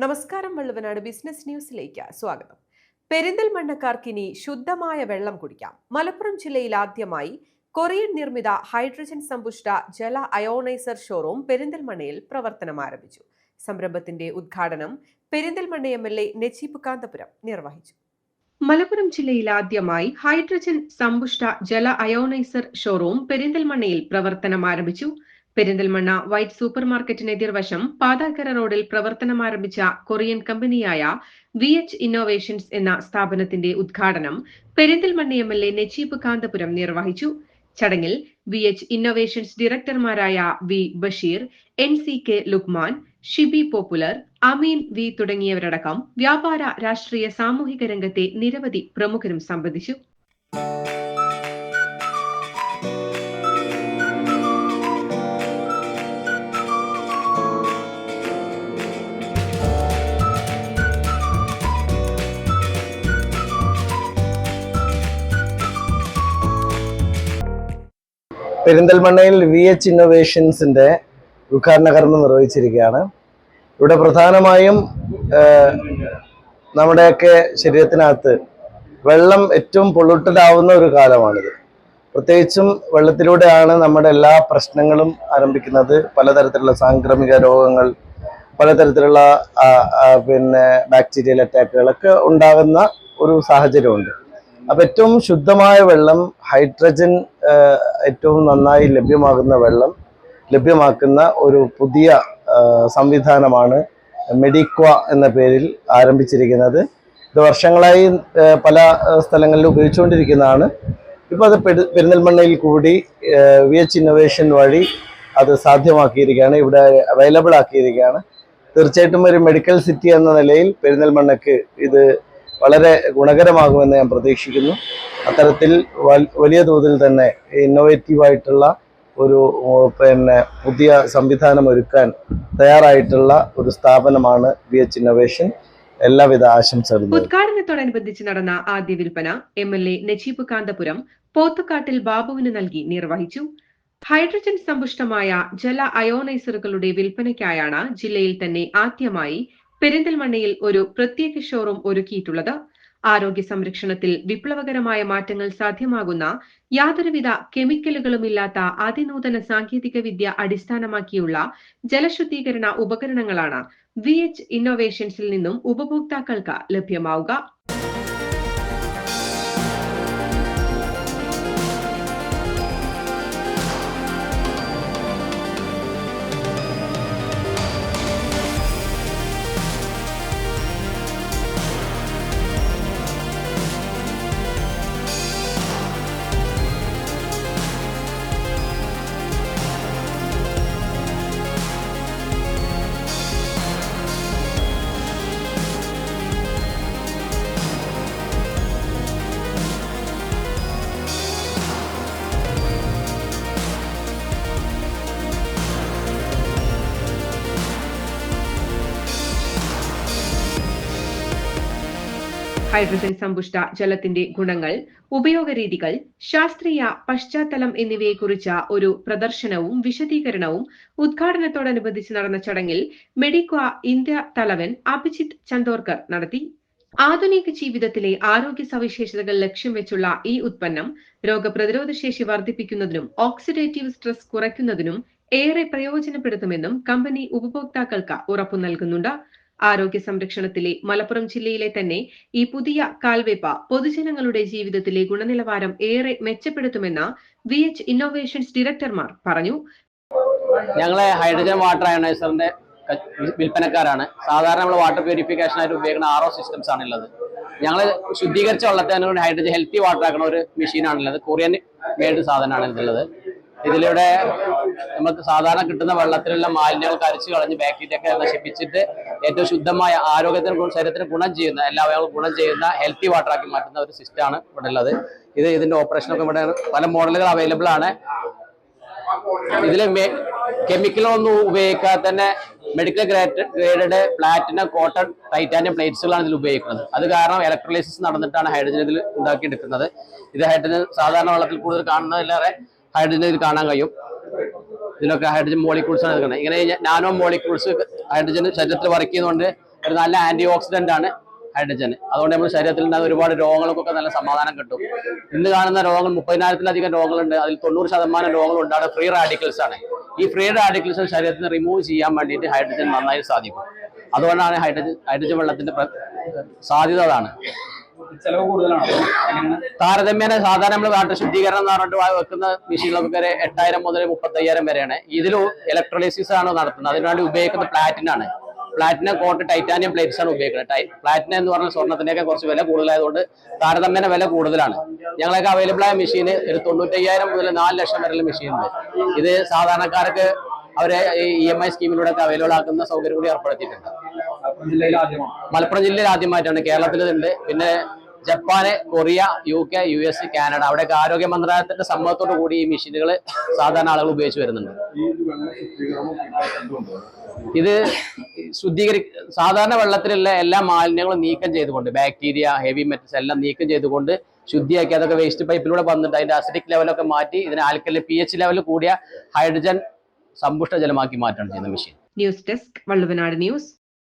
നമസ്കാരം വള്ളുവനാട് ബിസിനസ് ന്യൂസിലേക്ക് സ്വാഗതം. പെരിന്തൽമണ്ണക്കാർക്കിനി ശുദ്ധമായ വെള്ളം കുടിക്കാം. മലപ്പുറം ജില്ലയിൽ ആദ്യമായി കൊറിയൻ നിർമ്മിത ഹൈഡ്രജൻ സമ്പുഷ്ട ജല അയോണൈസർ ഷോറൂം പെരിന്തൽമണ്ണയിൽ പ്രവർത്തനം ആരംഭിച്ചു. സംരംഭത്തിന്റെ ഉദ്ഘാടനം Perinthalmanna M L A Najeeb Kanthapuram നിർവഹിച്ചു. മലപ്പുറം ജില്ലയിൽ ആദ്യമായി ഹൈഡ്രജൻ സമ്പുഷ്ട ജല അയോണൈസർ ഷോറൂം പെരിന്തൽമണ്ണയിൽ പ്രവർത്തനം ആരംഭിച്ചു. പെരിന്തൽമണ്ണ വൈറ്റ് സൂപ്പർ മാർക്കറ്റിന് എതിർവശം പാതാക്കര റോഡിൽ പ്രവർത്തനം ആരംഭിച്ച കൊറിയൻ കമ്പനിയായ വി എച്ച് ഇന്നോവേഷൻസ് എന്ന സ്ഥാപനത്തിന്റെ ഉദ്ഘാടനം Perinthalmanna M L A Najeeb Kanthapuram നിർവഹിച്ചു. ചടങ്ങിൽ V H innovations ഡയറക്ടർമാരായ V Basheer N C K Lukman Shibi Popular Ameen V തുടങ്ങിയവരടക്കം വ്യാപാര രാഷ്ട്രീയ സാമൂഹിക രംഗത്തെ നിരവധി പ്രമുഖരും സംബന്ധിച്ചു. പെരിന്തൽമണ്ണയിൽ വി എച്ച് ഇന്നോവേഷൻസിന്റെ ഉദ്ഘാടന കർമ്മം നിർവഹിച്ചിരിക്കുകയാണ്. ഇവിടെ പ്രധാനമായും നമ്മുടെയൊക്കെ ശരീരത്തിനകത്ത് വെള്ളം ഏറ്റവും പൊള്യൂട്ടഡ് ആവുന്ന ഒരു കാലമാണിത്. പ്രത്യേകിച്ചും വെള്ളത്തിലൂടെയാണ് നമ്മുടെ എല്ലാ പ്രശ്നങ്ങളും ആരംഭിക്കുന്നത്. പലതരത്തിലുള്ള സാംക്രമിക രോഗങ്ങൾ പലതരത്തിലുള്ള പിന്നെ ബാക്ടീരിയൽ അറ്റാക്കുകളൊക്കെ ഉണ്ടാകുന്ന ഒരു സാഹചര്യമുണ്ട്. അപ്പം ഏറ്റവും ശുദ്ധമായ വെള്ളം ഹൈഡ്രജൻ ഏറ്റവും നന്നായി ലഭ്യമാകുന്ന വെള്ളം ലഭ്യമാക്കുന്ന ഒരു പുതിയ സംവിധാനമാണ് മെഡിക്വ എന്ന പേരിൽ ആരംഭിച്ചിരിക്കുന്നത്. ഇത് വർഷങ്ങളായി പല സ്ഥലങ്ങളിൽ ഉപയോഗിച്ചുകൊണ്ടിരിക്കുന്നതാണ്. ഇപ്പോൾ അത് പെരുന്തൽമണ്ണയിൽ കൂടി വി എച്ച് ഇന്നോവേഷൻ വഴി അത് സാധ്യമാക്കിയിരിക്കുകയാണ് ഇവിടെ അവൈലബിൾ ആക്കിയിരിക്കുകയാണ് തീർച്ചയായിട്ടും ഒരു മെഡിക്കൽ സിറ്റി എന്ന നിലയിൽ പെരിന്തൽമണ്ണക്ക് ഇത് വളരെ ഗുണകരമാകുമെന്ന് ഞാൻ പ്രതീക്ഷിക്കുന്നു. അത്തരത്തിൽ വലിയ തോതിൽ തന്നെ ഇന്നോവേറ്റീവായിട്ടുള്ള ഒരു പിന്നെ പുതിയ സംവിധാനം ഒരുക്കാൻ തയ്യാറായിട്ടുള്ള ഒരു സ്ഥാപനമാണ് ബി എച്ച് ഇന്നോവേഷൻ എല്ലാവിധ ആശംസകളും. ഉദ്ഘാടനത്തോടനുബന്ധിച്ച് നടന്ന ആദ്യ വിൽപ്പന M L A Najeeb Kanthapuram പോത്തക്കാട്ടിൽ ബാബുവിന് നൽകി നിർവഹിച്ചു. ഹൈഡ്രജൻ സമ്പുഷ്ടമായ ജല അയോണൈസറുകളുടെ വിൽപ്പനയ്ക്കായാണ് ജില്ലയിൽ തന്നെ ആദ്യമായി പെരിന്തൽമണ്ണയിൽ ഒരു പ്രത്യേക ഷോറൂം ഒരുക്കിയിട്ടുള്ളത്. ആരോഗ്യ സംരക്ഷണത്തിൽ വിപ്ലവകരമായ മാറ്റങ്ങൾ സാധ്യമാകുന്ന യാതൊരുവിധ കെമിക്കലുകളുമില്ലാത്ത അതിനൂതന സാങ്കേതിക വിദ്യ അടിസ്ഥാനമാക്കിയുള്ള ജലശുദ്ധീകരണ ഉപകരണങ്ങളാണ് വി എച്ച് ഇന്നോവേഷൻസിൽ നിന്നും ഉപഭോക്താക്കൾക്ക് ലഭ്യമാവുക. ഹൈഡ്രജൻ സമ്പുഷ്ട ജലത്തിന്റെ ഗുണങ്ങൾ ഉപയോഗരീതികൾ ശാസ്ത്രീയ പശ്ചാത്തലം എന്നിവയെക്കുറിച്ച ഒരു പ്രദർശനവും വിശദീകരണവും ഉദ്ഘാടനത്തോടനുബന്ധിച്ച് നടന്ന ചടങ്ങിൽ മെഡിക്വ ഇന്ത്യ തലവൻ അഭിജിത്ത് ചന്ദോർക്കർ നടത്തി. ആധുനിക ജീവിതത്തിലെ ആരോഗ്യ സവിശേഷതകൾ ലക്ഷ്യം വെച്ചുള്ള ഈ ഉത്പന്നം രോഗപ്രതിരോധ ശേഷി വർദ്ധിപ്പിക്കുന്നതിനും ഓക്സിഡേറ്റീവ് സ്ട്രെസ് കുറയ്ക്കുന്നതിനും ഏറെ പ്രയോജനപ്പെടുത്തുമെന്നും കമ്പനി ഉപഭോക്താക്കൾക്ക് ഉറപ്പു നൽകുന്നുണ്ട്. ആരോഗ്യ സംരക്ഷണത്തിലെ മലപ്പുറം ജില്ലയിലെ തന്നെ ഈ പുതിയ കാൽവെപ്പ പൊതുജനങ്ങളുടെ ജീവിതത്തിലെ ഗുണനിലവാരം ഏറെ മെച്ചപ്പെടുത്തുമെന്ന് വി എച്ച് ഇന്നോവേഷൻസ് ഡയറക്ടർമാർ പറഞ്ഞു. ഞങ്ങളെ ഹൈഡ്രജൻ വാട്ടർ അയണൈസറിന്റെ വിൽപ്പനക്കാരാണ്. സാധാരണ നമ്മൾ വാട്ടർ പ്യൂരിഫിക്കേഷൻ ആയിട്ട് ഉപയോഗിക്കുന്ന ആർ ഒ സിസ്റ്റംസ് ആണുള്ളത്. ഞങ്ങൾ ശുദ്ധീകരിച്ച വെള്ളത്തെ ഹൈഡ്രജൻ ഹെൽത്തി വാട്ടർ ആക്കുന്ന ഒരു മെഷീനാണുള്ളത് കൊറിയൻ മെയ്ഡ് സാധനമാണ് ഇതുള്ളത് ഇതിലൂടെ നമുക്ക് സാധാരണ കിട്ടുന്ന വെള്ളത്തിലുള്ള മാലിന്യങ്ങൾ കരച്ചു കളഞ്ഞ് ബാക്ടീരിയ ഒക്കെ നശിപ്പിച്ചിട്ട് ഏറ്റവും ശുദ്ധമായ ആരോഗ്യത്തിന് ശരീരത്തിന് ഗുണം ചെയ്യുന്ന എല്ലാ അവയവങ്ങളും ഗുണം ചെയ്യുന്ന ഹെൽത്തി വാട്ടർ ആക്കി മാറ്റുന്ന ഒരു സിസ്റ്റമാണ് ഇവിടെ ഉള്ളത്. ഇത് ഇതിന്റെ ഓപ്പറേഷനൊക്കെ ഇവിടെ പല മോഡലുകൾ അവൈലബിൾ ആണ്. ഇതിൽ കെമിക്കലൊന്നും ഉപയോഗിക്കാതെ തന്നെ medical grade graded platinum cotton titanium പ്ലേറ്റ്സുകളാണ് ഇതിൽ ഉപയോഗിക്കുന്നത്. അത് കാരണം ഇലക്ട്രോലൈസിസ് നടന്നിട്ടാണ് ഹൈഡ്രജൻ ഇതിൽ ഉണ്ടാക്കിയെടുക്കുന്നത്. ഇത് ഹൈഡ്രജൻ സാധാരണ വെള്ളത്തിൽ കൂടുതൽ കാണുന്നതിലേറെ ഹൈഡ്രജൻ ഇതിൽ കാണാൻ കഴിയും. ഇതിലൊക്കെ ഹൈഡ്രജൻ മോളിക്യൂൾസ് ആണ് എടുക്കുന്നത് ഇങ്ങനെ നാനോ മോളിക്യൂൾസ് ഹൈഡ്രജൻ ശരീരത്തിൽ വർക്ക് ചെയ്യുന്നതുകൊണ്ട് ഒരു നല്ല ആന്റി ഓക്സിഡന്റ് ആണ് ഹൈഡ്രജൻ. അതുകൊണ്ട് നമ്മുടെ ശരീരത്തിൽ ഉണ്ടാകുന്ന ഒരുപാട് രോഗങ്ങൾക്കൊക്കെ നല്ല സമാധാനം കിട്ടും. ഇന്ന് കാണുന്ന രോഗങ്ങൾ മുപ്പതിനായിരത്തിലധികം രോഗങ്ങളുണ്ട്. അതിൽ തൊണ്ണൂറ് ശതമാനം രോഗങ്ങളുണ്ട്. അവിടെ ഫ്രീ റാഡിക്കൽസ് ആണ്. ഈ ഫ്രീ റാഡിക്കൽസ് ശരീരത്തിന് റിമൂവ് ചെയ്യാൻ വേണ്ടിയിട്ട് ഹൈഡ്രജൻ നന്നായി സാധിക്കും. അതുകൊണ്ടാണ് ഹൈഡ്രജൻ ഹൈഡ്രജൻ വെള്ളത്തിന്റെ സാധ്യത അതാണ്. ചെലവ് കൂടുതലാണ്? താരതമ്യേന സാധാരണ നമ്മൾ വാട്ടർ ശുദ്ധീകരണം എന്ന് പറഞ്ഞിട്ട് വെക്കുന്ന മെഷീനുകളൊക്കെ വരെ എട്ടായിരം മുതൽ മുപ്പത്തയ്യായിരം വരെയാണ്. ഇതിൽ ഇലക്ട്രോലൈസിസ് ആണ് നടത്തുന്നത്. അതിനുവേണ്ടി ഉപയോഗിക്കുന്ന പ്ലാറ്റിൻ ആണ്. പ്ലാറ്റിനം കോട്ട് ടൈറ്റാനിയം പ്ലേറ്റ്സ് ആണ് ഉപയോഗിക്കുന്നത്. ടൈ പ്ലാറ്റിനം എന്ന് പറഞ്ഞാൽ സ്വർണത്തിനൊക്കെ കുറച്ച് വില കൂടുതലായതുകൊണ്ട് താരതമ്യേന വില കൂടുതലാണ്. ഞങ്ങളൊക്കെ അവൈലബിൾ ആയ മെഷീൻ ഒരു തൊണ്ണൂറ്റയ്യായിരം മുതൽ നാല് ലക്ഷം വരെയുള്ള മെഷീൻ ഉണ്ട്. ഇത് സാധാരണക്കാർക്ക് അവരെ ഇ എം ഐ സ്കീമിലൂടെ ഒക്കെ അവൈലബിൾ ആക്കുന്ന സൗകര്യം കൂടി ഏർപ്പെടുത്തിയിട്ടുണ്ട്. മലപ്പുറം ജില്ലയിൽ ആദ്യമാണ്? മലപ്പുറം ജില്ലയിൽ ആദ്യമായിട്ടാണ്. കേരളത്തിൽ ഇതുണ്ട്. പിന്നെ ജപ്പാന് Korea U K U S Canada. അവിടെയൊക്കെ ആരോഗ്യ മന്ത്രാലയത്തിന്റെ സമ്മതത്തോടു കൂടി ഈ മെഷീനുകൾ സാധാരണ ആളുകൾ ഉപയോഗിച്ച് വരുന്നുണ്ട് ഇത് ശുദ്ധീകരി സാധാരണ വെള്ളത്തിലുള്ള എല്ലാ മാലിന്യങ്ങളും നീക്കം ചെയ്തുകൊണ്ട് ബാക്ടീരിയ ഹെവി മെറ്റൽസ് എല്ലാം നീക്കം ചെയ്തുകൊണ്ട് ശുദ്ധിയാക്കി അതൊക്കെ വേസ്റ്റ് പൈപ്പിലൂടെ വന്നിട്ട് അതിന്റെ അസിഡിക് ലെവലൊക്കെ മാറ്റി ഇതിനെ ആൽക്കലി പി എച്ച് ലെവൽ കൂടിയ ഹൈഡ്രജൻ സമ്പുഷ്ട ജലമാക്കി മാറ്റാണ് ചെയ്യുന്ന machine. News desk Valluvanad news